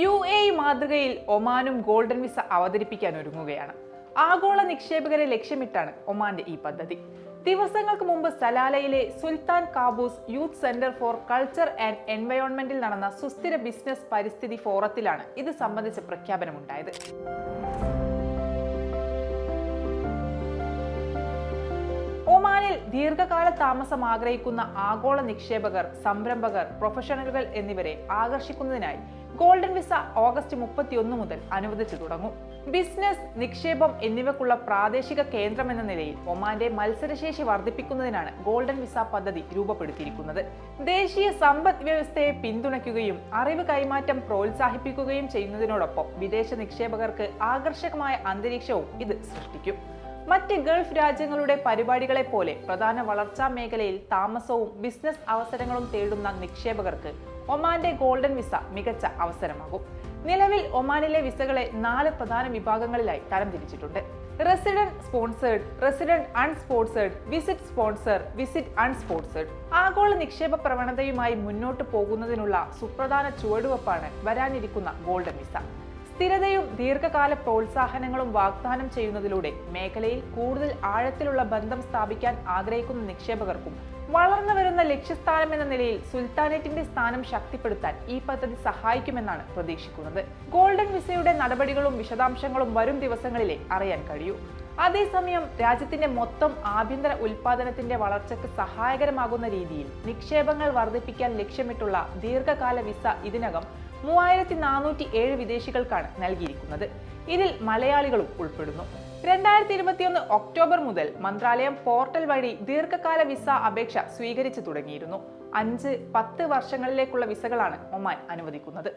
U A മാതൃകയിൽ ഒമാനും golden visa അവതരിപ്പിക്കാൻ ഒരുങ്ങുകയാണ്. ആഗോള നിക്ഷേപകരെ ലക്ഷ്യമിട്ടാണ് ഒമാന്റെ ഈ പദ്ധതി. ദിവസങ്ങൾക്ക് മുമ്പ് സലാലയിലെ Sultan Qaboos youth centre for culture and എൻവയോൺമെന്റിൽ നടന്ന സുസ്ഥിര ബിസിനസ് പരിസ്ഥിതി ഫോറത്തിലാണ് ഇത് സംബന്ധിച്ച പ്രഖ്യാപനമുണ്ടായത്. ദീർഘകാല താമസം ആഗ്രഹിക്കുന്ന ആഗോള നിക്ഷേപകർ സംരംഭകർ പ്രൊഫഷണലുകൾ എന്നിവരെ ആകർഷിക്കുന്നതിനായി ഗോൾഡൻ വിസ ഓഗസ്റ്റ് മുപ്പത്തിയൊന്ന് മുതൽ അനുവദിച്ചു തുടങ്ങും. ബിസിനസ് നിക്ഷേപം എന്നിവക്കുള്ള പ്രാദേശിക കേന്ദ്രം എന്ന നിലയിൽ ഒമാന്റെ മത്സരശേഷി വർദ്ധിപ്പിക്കുന്നതിനാണ് ഗോൾഡൻ വിസ പദ്ധതി രൂപപ്പെടുത്തിയിരിക്കുന്നത്. ദേശീയ സമ്പദ് വ്യവസ്ഥയെ പിന്തുണയ്ക്കുകയും അറിവ് കൈമാറ്റം പ്രോത്സാഹിപ്പിക്കുകയും ചെയ്യുന്നതിനോടൊപ്പം വിദേശ നിക്ഷേപകർക്ക് ആകർഷകമായ അന്തരീക്ഷവും ഇത് സൃഷ്ടിക്കും. മറ്റ് ഗൾഫ് രാജ്യങ്ങളുടെ പരിപാടികളെ പോലെ പ്രധാന വളർച്ചാ മേഖലയിൽ താമസവും ബിസിനസ് അവസരങ്ങളും തേടുന്ന നിക്ഷേപകർക്ക് ഒമാന്റെ ഗോൾഡൻ വിസ മികച്ച അവസരമാകും. നിലവിൽ ഒമാനിലെ വിസകളെ നാല് പ്രധാന വിഭാഗങ്ങളിലായി തരംതിരിച്ചിട്ടുണ്ട്. Resident sponsored resident unsponsored visit sponsor visit unsponsored ആഗോള നിക്ഷേപ പ്രവണതയുമായി മുന്നോട്ട് പോകുന്നതിനുള്ള സുപ്രധാന ചുവടുവെപ്പാണ് വരാനിരിക്കുന്ന ഗോൾഡൻ വിസ. സ്ഥിരതയും ദീർഘകാല പ്രോത്സാഹനങ്ങളും വാഗ്ദാനം ചെയ്യുന്നതിലൂടെ മേഖലയിൽ കൂടുതൽ ആഴത്തിലുള്ള ബന്ധം സ്ഥാപിക്കാൻ ആഗ്രഹിക്കുന്ന നിക്ഷേപകർക്കും വളർന്നു വരുന്ന ലക്ഷ്യസ്ഥാനം എന്ന നിലയിൽ സുൽത്താനേറ്റിന്റെ സ്ഥാനം ശക്തിപ്പെടുത്താൻ ഈ പദ്ധതി സഹായിക്കുമെന്നാണ് പ്രതീക്ഷിക്കുന്നത്. ഗോൾഡൻ വിസയുടെ നടപടികളും വിശദാംശങ്ങളും വരും ദിവസങ്ങളിലെ അറിയാൻ കഴിയൂ. അതേസമയം രാജ്യത്തിന്റെ മൊത്തം ആഭ്യന്തര ഉൽപാദനത്തിന്റെ വളർച്ചയ്ക്ക് സഹായകരമാകുന്ന രീതിയിൽ നിക്ഷേപങ്ങൾ വർദ്ധിപ്പിക്കാൻ ലക്ഷ്യമിട്ടുള്ള ദീർഘകാല വിസ ഇതിനകം മൂവായിരത്തി നാനൂറ്റി ഏഴ് വിദേശികൾക്കാണ് നൽകിയിരിക്കുന്നത്. ഇതിൽ മലയാളികളും ഉൾപ്പെടുന്നു. രണ്ടായിരത്തി ഇരുപത്തിയൊന്ന് ഒക്ടോബർ മുതൽ മന്ത്രാലയം പോർട്ടൽ വഴി ദീർഘകാല വിസ അപേക്ഷ സ്വീകരിച്ചു തുടങ്ങിയിരുന്നു. അഞ്ച് പത്ത് വർഷങ്ങളിലേക്കുള്ള വിസകളാണ് ഒമാൻ അനുവദിക്കുന്നത്.